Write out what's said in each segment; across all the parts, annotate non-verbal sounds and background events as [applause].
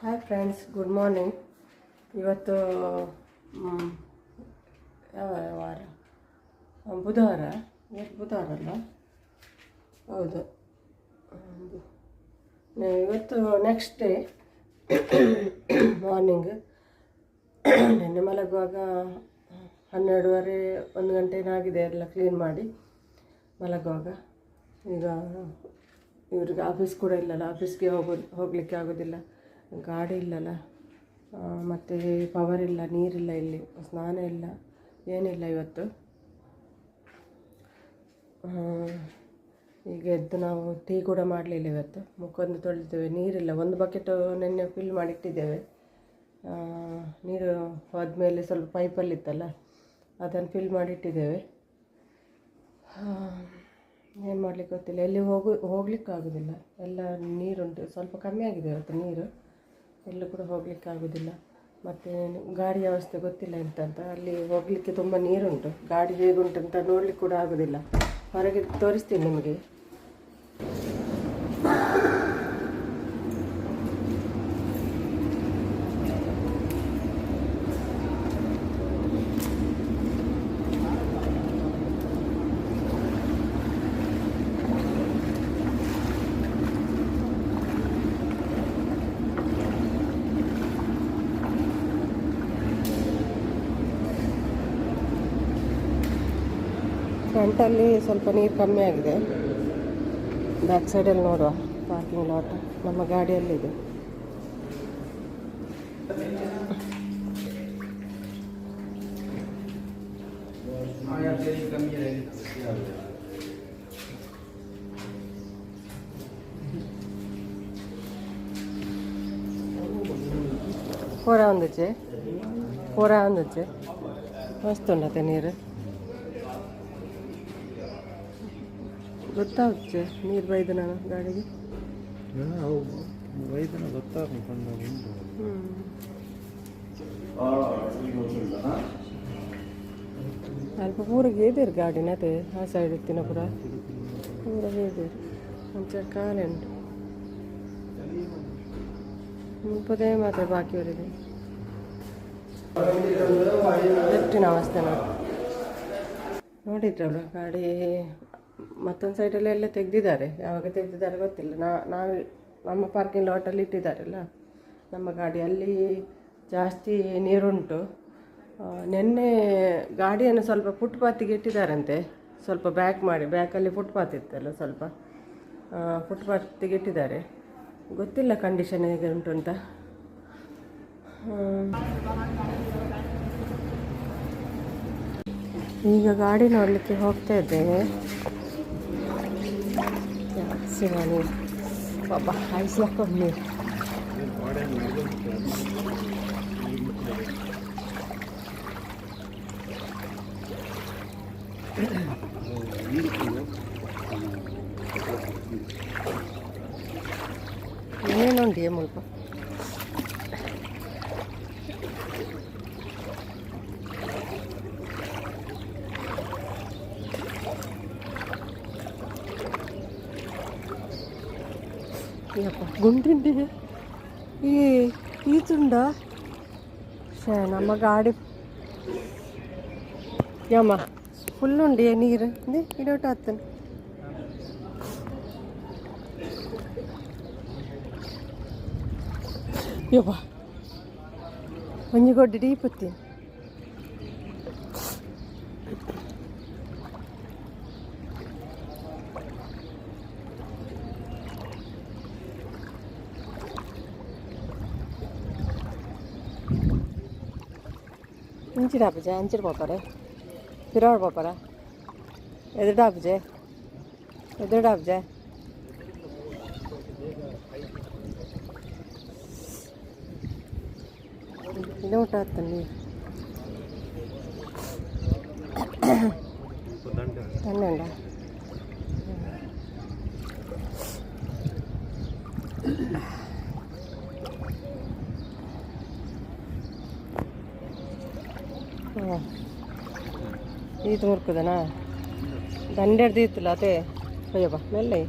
Hi friends good morning ಇವತ್ತು ಯಾವ ವಾರ? ಬುಧವಾರ. ಇವತ್ತು ಬುಧವಾರ ಅಲ್ಲ ಹೌದು. ಇವತ್ತು ನೆಕ್ಸ್ಟ್ ಡೇ ಮಾರ್ನಿಂಗ್ ನೆನ್ನೆ ಮಲಗುವಾಗ ಹನ್ನೆರಡುವರೆ, ಒಂದು ಗಂಟೆ ಏನಾಗಿದೆ ಎಲ್ಲ ಕ್ಲೀನ್ ಮಾಡಿ ಮಲಗುವಾಗ. ಈಗ ಇವ್ರಿಗೆ ಆಫೀಸ್ ಕೂಡ ಇಲ್ಲಲ್ಲ ಆಫೀಸ್ಗೆ ಹೋಗೋದು, ಹೋಗಲಿಕ್ಕೆ ಆಗೋದಿಲ್ಲ. ಗಾಡಿ ಇಲ್ಲಲ್ಲ ಮತ್ತು ಪವರ್ ಇಲ್ಲ, ನೀರಿಲ್ಲ ಇಲ್ಲಿ, ಸ್ನಾನ ಇಲ್ಲ, ಏನಿಲ್ಲ ಇವತ್ತು. ಈಗ ಎದ್ದು ನಾವು ಟೀ ಕೂಡ ಮಾಡಲಿಲ್ಲ ಇವತ್ತು. ಮುಖವನ್ನು ತೊಳೆದಿದ್ದೇವೆ. ನೀರಿಲ್ಲ, ಒಂದು ಬಕೆಟು ನೆನ್ನೆ ಫಿಲ್ ಮಾಡಿಟ್ಟಿದ್ದೇವೆ. ನೀರು ಹೋದ್ಮೇಲೆ ಸ್ವಲ್ಪ ಪೈಪಲ್ಲಿತ್ತಲ್ಲ ಅದನ್ನು ಫಿಲ್ ಮಾಡಿಟ್ಟಿದ್ದೇವೆ. ಏನು ಮಾಡಲಿಕ್ಕೆ ಗೊತ್ತಿಲ್ಲ. ಎಲ್ಲಿ ಹೋಗು ಹೋಗ್ಲಿಕ್ಕೆ ಎಲ್ಲ ನೀರುಂಟು, ಸ್ವಲ್ಪ ಕಮ್ಮಿ ಆಗಿದೆ ಇವತ್ತು ನೀರು. ಎಲ್ಲೂ ಕೂಡ ಹೋಗಲಿಕ್ಕೆ ಆಗೋದಿಲ್ಲ. ಮತ್ತು ಗಾಡಿ ವ್ಯವಸ್ಥೆ ಗೊತ್ತಿಲ್ಲ ಎಂತ ಅಂತ ಅಲ್ಲಿ ಹೋಗಲಿಕ್ಕೆ ತುಂಬ ನೀರುಂಟು. ಗಾಡಿ ಹೇಗುಂಟು ಅಂತ ನೋಡಲಿಕ್ಕೆ ಕೂಡ ಆಗೋದಿಲ್ಲ. ಹೊರಗೆ ತೋರಿಸ್ತೀನಿ ನಿಮಗೆ. ಫ್ರಂಟಲ್ಲಿ ಸ್ವಲ್ಪ ನೀರು ಕಮ್ಮಿ ಆಗಿದೆ. ಬ್ಯಾಕ್ ಸೈಡಲ್ಲಿ ನೋಡುವ. ಪಾರ್ಕಿಂಗ್ ಲಾಟ್ ನಮ್ಮ ಗಾಡಿಯಲ್ಲಿದೆ. ಪೂರ ಒಂದಚ್ಚೆ ಪೂರ ಒಂದು ಮಸ್ತ್ ಉಂಡತ್ತೆ ನೀರು. ಗೊತ್ತಾಗುತ್ತೆ ನೀರು ಬೈದು ನಾನು ಗಾಡಿಗೆ ವೈದ್ಯನ ಗೊತ್ತಾಗ್ಕೊಂಡು ಉಂಟು ಅಲ್ಪ ಪೂರಿಗೆ ಏದಿರು ಗಾಡಿನ ಅದೇ ಆ ಸೈಡ್ ಇತ್ತಿನ ಪೂರ? ಪೂರ ಏದಿರು ಒಂಚ ಕಾಲೆಂಟು ಮುಪ್ಪದೇ ಮಾತ್ರ ಬಾಕಿ ಅವರಿದೆ ಲೆಫ್ಟಿನ ಅವಸ್ಥೆ ನೋಡಿ. ನೋಡಿದ್ರಲ್ಲ ಗಾಡಿ? ಮತ್ತೊಂದು ಸೈಡಲ್ಲಿ ಎಲ್ಲ ತೆಗೆದಿದ್ದಾರೆ. ಯಾವಾಗ ತೆಗೆದಿದ್ದಾರೆ ಗೊತ್ತಿಲ್ಲ. ನಾವು ನಮ್ಮ ಪಾರ್ಕಿಂಗ್ ಲಾಟಲ್ಲಿ ಇಟ್ಟಿದ್ದಾರಲ್ಲ? ನಮ್ಮ ಗಾಡಿ ಅಲ್ಲಿ ಜಾಸ್ತಿ ನೀರುಂಟು. ನಿನ್ನೆ ಗಾಡಿಯನ್ನು ಸ್ವಲ್ಪ ಫುಟ್ಪಾತಿಗೆ ಇಟ್ಟಿದ್ದಾರಂತೆ. ಸ್ವಲ್ಪ ಬ್ಯಾಕ್ ಮಾಡಿ ಬ್ಯಾಕಲ್ಲಿ ಫುಟ್ಪಾತ್ ಇತ್ತಲ್ಲ ಸ್ವಲ್ಪ. ಫುಟ್ಪಾತಿಗೆ ಇಟ್ಟಿದ್ದಾರೆ. ಗೊತ್ತಿಲ್ಲ ಕಂಡೀಷನ್ ಹೇಗೆ ಉಂಟು ಅಂತ. ಈಗ ಗಾಡಿ ನೋಡಲಿಕ್ಕೆ ಹೋಗ್ತಾ ಇದ್ದೇವೆ Sim, ali. Pra baixar esse ar comer. Agora ಗುಂಡುಂಡಿ ಈ ತುಂಡ ಶೇ ನಮ್ಮ ಗಾಡಿ. ಯಮ್ಮ ಫುಲ್ ಉಂಡೆ ನೀರು? ನೇ ಇಡೋಟ ಹತ್ತನು. ಯವ್ವ ಒಂಜಿ ಗೊಡ್ಡಿ இஞ்சி டாப்புச்சே அஞ்சு ரூபா பாரு இருபது ரூபா பாரு எது டாப்புச்சே எது டாப்புச்சே இதுவும் தண்ணி தண்ணிண்டா ಈದ್ ಮುರ್ಕದನ? ಹನ್ನೆರಡು ಇತ್ತಲ್ಲ ಅದೇ? ಅಯ್ಯಪ್ಪ ಮೆಲ್ಲೆ.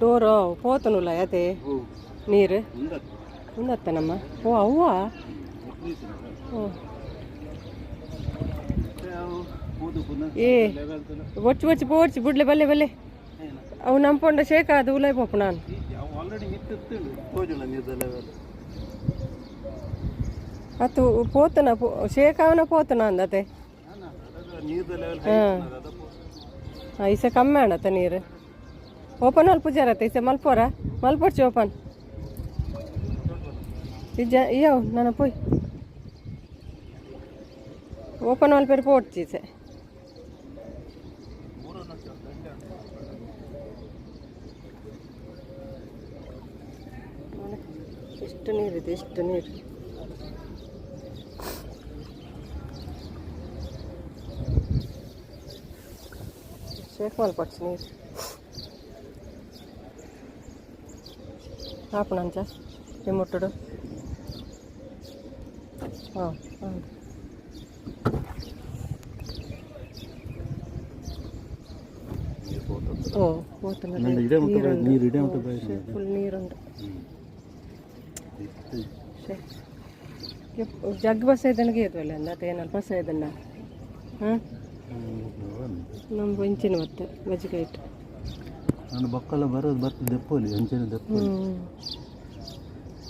ಡೋರು ಪೋತನುಲ್ಲ ಅದೇ ನೀರು? ಉಂದತ್ತನಮ್ಮ ಓ, ಅವ್ವ? ಏ ಬೊಚ್ಚು ಬೊಚ್ಚು ಬೋಡ್ಚಿ ಬಿಡ್ಲೆ, ಬಲ್ಲೆ ಬಲ್ಲೆ. ಅವು ನಂಪೊಂಡ ಶೇಖ, ಅದು ಉಲೈ ಬೋಪ ನಾನು. ಅತ್ತು ಪೋತನ ಶೇಖಾವನ ಪೋತನ ಅಂದತೆ. ಹಾಂ, ಈಸ ಕಮ್ಮಿ ಆಣತ ನೀರು. ಓಪನ್ ಅಲ್ಪ ಜರತ್ತೆ ಈಸ ಮಲ್ಪೋರ ಮಲ್ಪೋಡ್ಸಿ ಓಪನ್ ಇಜ ಇಯೋ ನಾನು ಪೋಯ್. ಓಪನ್ ಮಲ್ಪೇರು ಪೋಡ್ಚಿ ಈಸೆ. ಎಷ್ಟು ನೀರಿದೆ, ಎಷ್ಟು ನೀರು? છે કોલપટ ની ಹಾಕೋಣ ಮುಟ್ಟಡು ಹಾಂ ಹಾಂ ಓ ಫುಲ್ ನೀರುಂಡು ಜಗ್ ಬಸ ಇದನ್ನಿಗೆ ಇದ್ವಲ್ಲ ಅಂದ ಅದೇನಲ್ಲಿ ಬಸ ಇದನ್ನ ನಮ್ದು ಹೆಂಚಿನ ಮತ್ತೆ ಮಜ್ಜಿಗೆ ಇಟ್ಟು ನಾನು ಬಕ್ಕಲ್ಲ ಬರೋದು ಬರ್ತದೆ ದೆಪ್ಪಲಿ ಹೆಂಚಿನ ದೆಪ್ಪಲಿ.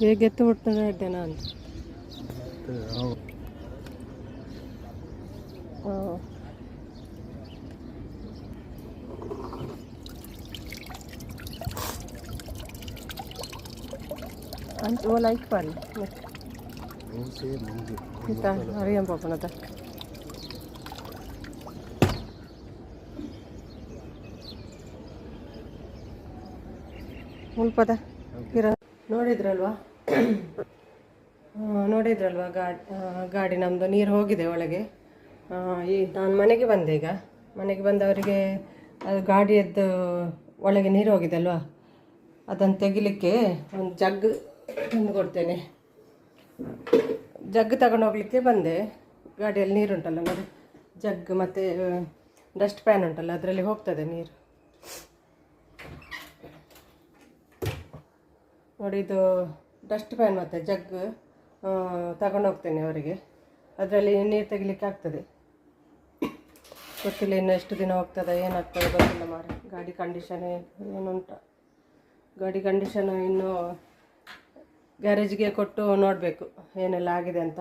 ಹೇಗೆ ಎತ್ತು ಬಿಡ್ತದೆ ದನ ಅಂತ. ಅಂತ ಓ ಲೈಕ್ ಪಾಲಿ ಹರಿಯಂ ಪಾಪನ ತಕ್ಕ ಮುಲ್ಪದ ಇರ ನೋಡಿದ್ರಲ್ವಾ? ನೋಡಿದ್ರಲ್ವಾ? ಗಾಡಿ ಗಾಡಿ ನಮ್ಮದು ನೀರು ಹೋಗಿದೆ ಒಳಗೆ. ಈ ನಾನು ಮನೆಗೆ ಬಂದೆ ಈಗ. ಮನೆಗೆ ಬಂದವರಿಗೆ ಅದು ಗಾಡಿಯದ್ದು ಒಳಗೆ ನೀರು ಹೋಗಿದೆ ಅಲ್ವಾ ಅದನ್ನು ತೆಗಿಲಿಕ್ಕೆ ಒಂದು ಜಗ್ ತಂದು ಕೊಡ್ತೇನೆ. ಜಗ್ ತಗೊಂಡು ಹೋಗ್ಲಿಕ್ಕೆ ಬಂದೆ. ಗಾಡಿಯಲ್ಲಿ ನೀರು ಉಂಟಲ್ಲ ನೋಡಿ. ಜಗ್ ಮತ್ತು ಡಸ್ಟ್ ಪ್ಯಾನ್ ಉಂಟಲ್ಲ, ಅದರಲ್ಲಿ ಹೋಗ್ತದೆ ನೀರು. ನೋಡಿ, ಇದು ಡಸ್ಟ್ ಪ್ಯಾನ್ ಮತ್ತು ಜಗ್ ತಗೊಂಡೋಗ್ತೇನೆ ಅವರಿಗೆ. ಅದರಲ್ಲಿ ನೀರು ತೆಗಿಲಿಕ್ಕೆ ಆಗ್ತದೆ. ಗೊತ್ತಿಲ್ಲ ಇನ್ನು ಎಷ್ಟು ದಿನ ಹೋಗ್ತದೆ, ಏನಾಗ್ತದೆ ಗೊತ್ತಿಲ್ಲ ಮಾರೆ. ಗಾಡಿ ಕಂಡೀಷನ್ ಏನುಂಟ ಗಾಡಿ ಕಂಡೀಷನ್ ಇನ್ನು ಗ್ಯಾರೇಜ್ಗೆ ಕೊಟ್ಟು ನೋಡಬೇಕು ಏನೆಲ್ಲ ಆಗಿದೆ ಅಂತ.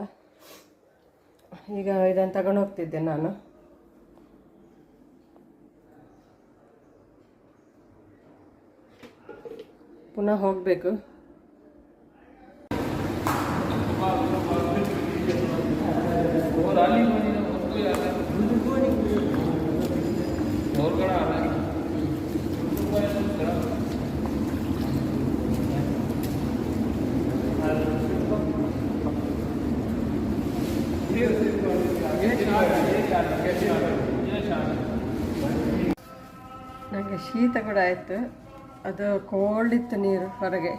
ಈಗ ಇದನ್ನು ತಗೊಂಡು ಹೋಗ್ತಿದ್ದೆ ನಾನು. ಪುನಃ ಹೋಗಬೇಕು. ನನಗೆ ಶೀತ ಕೂಡ ಆಯಿತು. ಅದು ಕೋಲ್ಡ್ ಇತ್ತು ನೀರು ಹೊರಗೆ.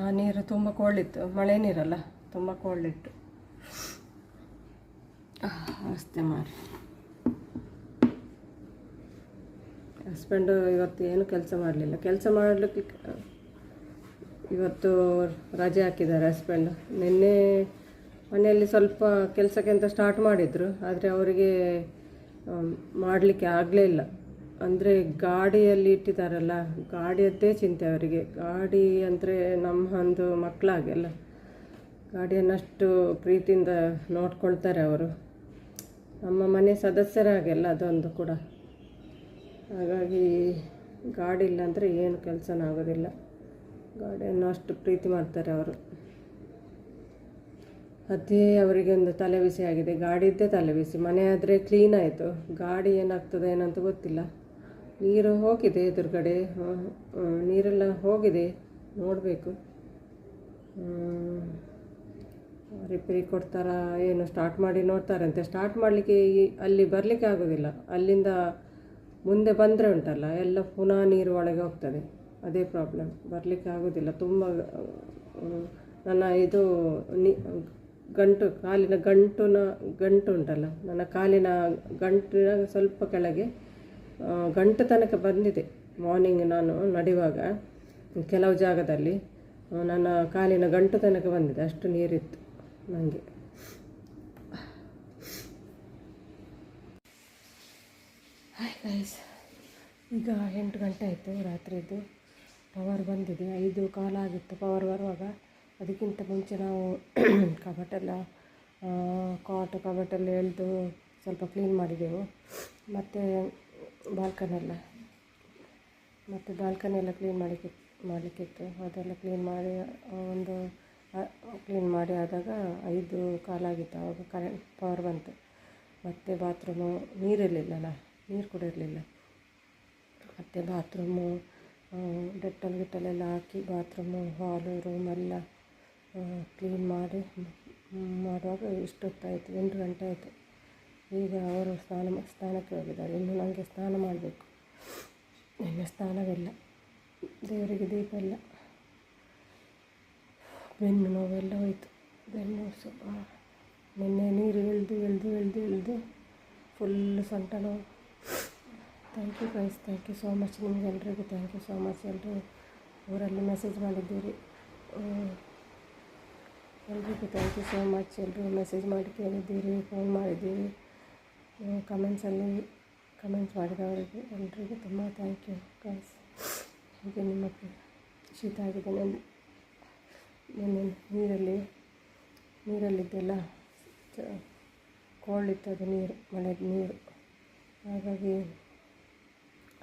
ಆ ನೀರು ತುಂಬ ಕೋಲ್ಡ್ ಇತ್ತು ಮಳೆ ನೀರಲ್ಲ, ತುಂಬ ಕೋಲ್ಡ್ ಇತ್ತು ಅಷ್ಟೇ ಮಾರಿ ಹಸ್ಬೆಂಡು ಇವತ್ತು ಏನು ಕೆಲಸ ಮಾಡಲಿಲ್ಲ. ಕೆಲಸ ಮಾಡಲಿಕ್ಕೆ ಇವತ್ತು ರಜೆ ಹಾಕಿದ್ದಾರೆ ಹಸ್ಬೆಂಡು. ನಿನ್ನೆ ಮನೆಯಲ್ಲಿ ಸ್ವಲ್ಪ ಕೆಲಸಕ್ಕೆ ಅಂತ ಸ್ಟಾರ್ಟ್ ಮಾಡಿದರು, ಆದರೆ ಅವರಿಗೆ ಮಾಡಲಿಕ್ಕೆ ಆಗಲೇ ಇಲ್ಲ. ಅಂದರೆ ಗಾಡಿಯಲ್ಲಿ ಇಟ್ಟಿದ್ದಾರಲ್ಲ ಗಾಡಿಯದ್ದೇ ಚಿಂತೆ ಅವರಿಗೆ. ಗಾಡಿ ಅಂದರೆ ನಮ್ಮ ಒಂದು ಮಕ್ಕಳಾಗೆಲ್ಲ ಗಾಡಿಯನ್ನಷ್ಟು ಪ್ರೀತಿಯಿಂದ ನೋಡ್ಕೊಳ್ತಾರೆ ಅವರು. ನಮ್ಮ ಮನೆ ಸದಸ್ಯರಾಗೆಲ್ಲ ಅದೊಂದು ಕೂಡ. ಹಾಗಾಗಿ ಗಾಡಿ ಇಲ್ಲ ಅಂದರೆ ಏನು ಕೆಲಸನೂ ಆಗೋದಿಲ್ಲ. ಗಾಡಿಯನ್ನು ಅಷ್ಟು ಪ್ರೀತಿ ಮಾಡ್ತಾರೆ ಅವರು. ಅದೇ ಅವರಿಗೆ ಒಂದು ತಲೆಬಿಸಿ ಆಗಿದೆ. ಗಾಡಿದ್ದೇ ತಲೆಬಿಸಿ ಮನೆ ಆದರೆ ಕ್ಲೀನ್ ಆಯಿತು. ಗಾಡಿ ಏನಾಗ್ತದೆ ಏನಂತ ಗೊತ್ತಿಲ್ಲ. ನೀರು ಹೋಗಿದೆ ಎದುರುಗಡೆ. ನೀರೆಲ್ಲ ಹೋಗಿದೆ. ನೋಡಬೇಕು. ರಿಪೇರಿ ಕೊಡ್ತಾರಾ ಏನು ಸ್ಟಾರ್ಟ್ ಮಾಡಿ ನೋಡ್ತಾರಂತೆ. ಸ್ಟಾರ್ಟ್ ಮಾಡಲಿಕ್ಕೆ ಅಲ್ಲಿ ಬರಲಿಕ್ಕೆ ಆಗೋದಿಲ್ಲ. ಅಲ್ಲಿಂದ ಮುಂದೆ ಬಂದರೆ ಉಂಟಲ್ಲ, ಎಲ್ಲ ಪುನಃ ನೀರು ಒಳಗೆ ಹೋಗ್ತದೆ. ಅದೇ ಪ್ರಾಬ್ಲಮ್ ಬರಲಿಕ್ಕೆ ಆಗೋದಿಲ್ಲ. ತುಂಬ ನನ್ನ ಇದು, ನೀ ಗಂಟು, ಕಾಲಿನ ಗಂಟುನ ಗಂಟು ಉಂಟಲ್ಲ ನನ್ನ ಕಾಲಿನ ಗಂಟಿನ ಸ್ವಲ್ಪ ಕೆಳಗೆ ಗಂಟು ತನಕ ಬಂದಿದೆ. ಮಾರ್ನಿಂಗ್ ನಾನು ನಡೆಯುವಾಗ, ಕೆಲವು ಜಾಗದಲ್ಲಿ ನನ್ನ ಕಾಲಿನ ಗಂಟು ತನಕ ಬಂದಿದೆ. ಅಷ್ಟು ನೀರಿತ್ತು ನನಗೆ ಈಗ ಎಂಟು ಗಂಟೆ ಆಯಿತು ರಾತ್ರಿದ್ದು ಪವರ್ ಬಂದಿದೆ. ಐದು ಕಾಲಾಗಿತ್ತು ಪವರ್ ಬರುವಾಗ ಅದಕ್ಕಿಂತ ಮುಂಚೆ ನಾವು [clears throat] ಕಬಟೆಲ್ಲ ಕಾಟ್ ಕಬಟೆಲ್ಲ ಎಳೆದು ಸ್ವಲ್ಪ ಕ್ಲೀನ್ ಮಾಡಿದೆವು. ಮತ್ತು ಬಾಲ್ಕನೆಲ್ಲ, ಮತ್ತು ಬಾಲ್ಕನಿ ಎಲ್ಲ ಕ್ಲೀನ್ ಮಾಡಲಿಕ್ಕೆ ಮಾಡಲಿಕ್ಕಿತ್ತು. ಅದೆಲ್ಲ ಕ್ಲೀನ್ ಮಾಡಿ, ಒಂದು ಕ್ಲೀನ್ ಮಾಡಿ ಆದಾಗ ಐದು ಕಾಲಾಗಿತ್ತು ಆವಾಗ ಕರೆಂಟ್ ಪವರ್ ಬಂತು. ಮತ್ತು ಬಾತ್ರೂಮು ನೀರಿರಲಿಲ್ಲಲ್ಲ ನೀರು ಕೂಡ ಇರಲಿಲ್ಲ. ಮತ್ತು ಬಾತ್ರೂಮು ಡೆಟ್ಟಲ್ ಗಿಟ್ಟಲೆಲ್ಲ ಹಾಕಿ ಬಾತ್ರೂಮು ಹಾಲು ರೂಮೆಲ್ಲ ಕ್ಲೀನ್ ಮಾಡಿ ಮಾಡುವಾಗ ಇಷ್ಟೊತ್ತಾಯಿತು ಎಂಟು ಗಂಟೆ ಆಯಿತು. ಈಗ ಅವರು ಸ್ನಾನ ಸ್ನಾನಕ್ಕೆ ಹೋಗಿದ್ದಾರೆ. ಇನ್ನು ನನಗೆ ಸ್ನಾನ ಮಾಡಬೇಕು. ನಿನ್ನೆ ಸ್ನಾನವಿಲ್ಲ. ದೇವರಿಗೆ ದೀಪ ಇಲ್ಲ. ಬೆನ್ನು ನೋವೆಲ್ಲ ಹೋಯಿತು. ಬೆನ್ನು ಸ್ವಲ್ಪ ನಿನ್ನೆ ನೀರು ಇಳಿದು ಇಳಿದು ಇಳಿದು ಇಳಿದು ಫುಲ್ಲು ಸೊಂಟ ನೋವು. Thank you guys thank you so much ನಿಮಗೆಲ್ರಿಗೂ thank you so much ಎಲ್ಲರೂ ಊರಲ್ಲಿ ಮೆಸೇಜ್ ಮಾಡಿದ್ದೀರಿ. ಎಲ್ರಿಗೂ ಥ್ಯಾಂಕ್ ಯು ಸೋ ಮಚ್ ಎಲ್ಲರೂ ಮೆಸೇಜ್ ಮಾಡಿ ಕೇಳಿದ್ದೀರಿ ಫೋನ್ ಮಾಡಿದ್ದೀರಿ. ಕಮೆಂಟ್ಸಲ್ಲಿ ಕಮೆಂಟ್ಸ್ ಮಾಡಿದವರಿಗೆ ಎಲ್ರಿಗೂ ತುಂಬ ಥ್ಯಾಂಕ್ ಯು ಕಾಸ್ ಹೀಗೆ ನಿಮ್ಮ ಶೀತ ಆಗಿದೆ. ನಾನು ನೀರಲ್ಲಿ, ನೀರಲ್ಲಿದ್ದೆಲ್ಲ ಕೋಲ್ಡ್ ಇತ್ತು ಅದು ನೀರು ಮಳೆಗೆ ನೀರು. ಹಾಗಾಗಿ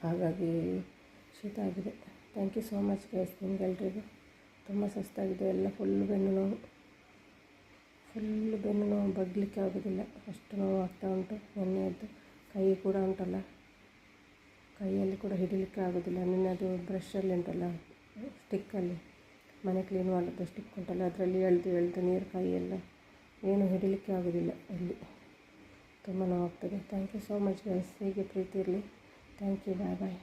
ಹಾಗಾಗಿ ಶೀತ ಆಗಿದೆ. Thank you so much guys ನಿಮಗೆಲ್ರಿಗೂ. ತುಂಬ ಸುಸ್ತಾಗಿದೆ. ಎಲ್ಲ ಫುಲ್ ಬೆನ್ನು ನೋವು ಫುಲ್ ಬೆನ್ನು ನೋವು ಬಗ್ಲಿಕ್ಕೆ ಆಗೋದಿಲ್ಲ. ಅಷ್ಟು ನೋವು ಆಗ್ತಾ ಉಂಟು ನೆನ್ನೆಯದ್ದು ಕೈ ಕೂಡ ಉಂಟಲ್ಲ. ಕೈಯಲ್ಲಿ ಕೂಡ ಹಿಡಿಲಿಕ್ಕೆ ಆಗೋದಿಲ್ಲ. ನಿನ್ನೆ ಅದು ಬ್ರಷಲ್ಲಿ ಉಂಟಲ್ಲ ಸ್ಟಿಕ್ಕಲ್ಲಿ ಮನೆ ಕ್ಲೀನ್ ಮಾಡೋದು ಸ್ಟಿಕ್ ಉಂಟಲ್ಲ. ಅದರಲ್ಲಿ ಎಳೆದು ಎಳೆದು ನೀರು ಕೈಯೆಲ್ಲ ಏನು ಹಿಡಿಲಿಕ್ಕೆ ಆಗೋದಿಲ್ಲ ಇಲ್ಲಿ ತುಂಬ ನೋವಾಗ್ತದೆ. Thank you so much guys ಹೀಗೆ ಪ್ರೀತಿ ಇರಲಿ. Thank you bye bye